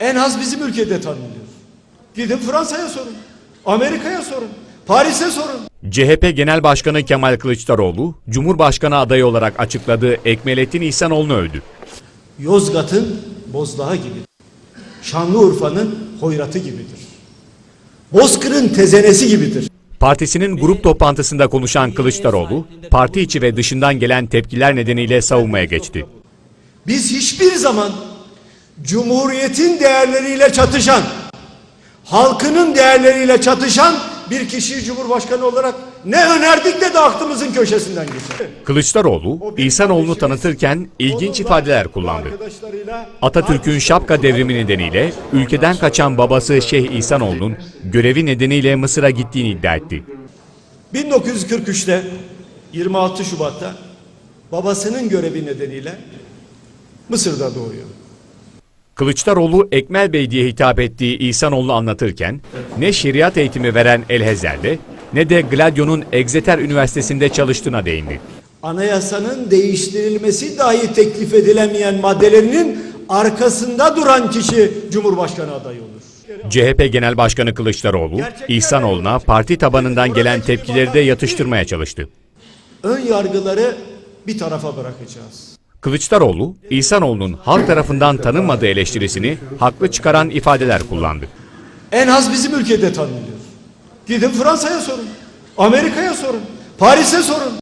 En az bizim ülkede tanınıyor. Gidin Fransa'ya sorun. Amerika'ya sorun. Paris'e sorun. CHP Genel Başkanı Kemal Kılıçdaroğlu, Cumhurbaşkanı adayı olarak açıkladığı Ekmelettin İhsanoğlu'nu övdü. Yozgat'ın bozdağı gibidir. Şanlıurfa'nın hoyratı gibidir. Bozkır'ın tezenesi gibidir. Partisinin grup toplantısında konuşan Kılıçdaroğlu, parti içi ve dışından gelen tepkiler nedeniyle savunmaya geçti. Biz hiçbir zaman Cumhuriyet'in değerleriyle çatışan, halkının değerleriyle çatışan bir kişiyi Cumhurbaşkanı olarak ne önerdik de de aklımızın köşesinden geçer. Kılıçdaroğlu, İhsanoğlu'nu tanıtırken ilginç ifadeler kullandı. Atatürk'ün şapka devrimi nedeniyle ülkeden kaçan babası Şeyh İhsanoğlu'nun görevi nedeniyle Mısır'a gittiğini iddia etti. 1943'te 26 Şubat'ta babasının görevi nedeniyle Mısır'da doğuyor. Kılıçdaroğlu Ekmel Bey diye hitap ettiği İhsanoğlu'nu anlatırken ne şeriat eğitimi veren Elhezer'de ne de Gladio'nun Exeter Üniversitesi'nde çalıştığına değindi. Anayasanın değiştirilmesi dahi teklif edilemeyen maddelerinin arkasında duran kişi Cumhurbaşkanı adayı olur. CHP Genel Başkanı Kılıçdaroğlu, İhsanoğlu'na parti tabanından gelen tepkileri de yatıştırmaya çalıştı. Ön yargıları bir tarafa bırakacağız. Kılıçdaroğlu, İhsanoğlu'nun halk tarafından tanınmadığı eleştirisini haklı çıkaran ifadeler kullandı. En az bizim ülkede tanınıyor. Gidin Fransa'ya sorun. Amerika'ya sorun. Paris'e sorun.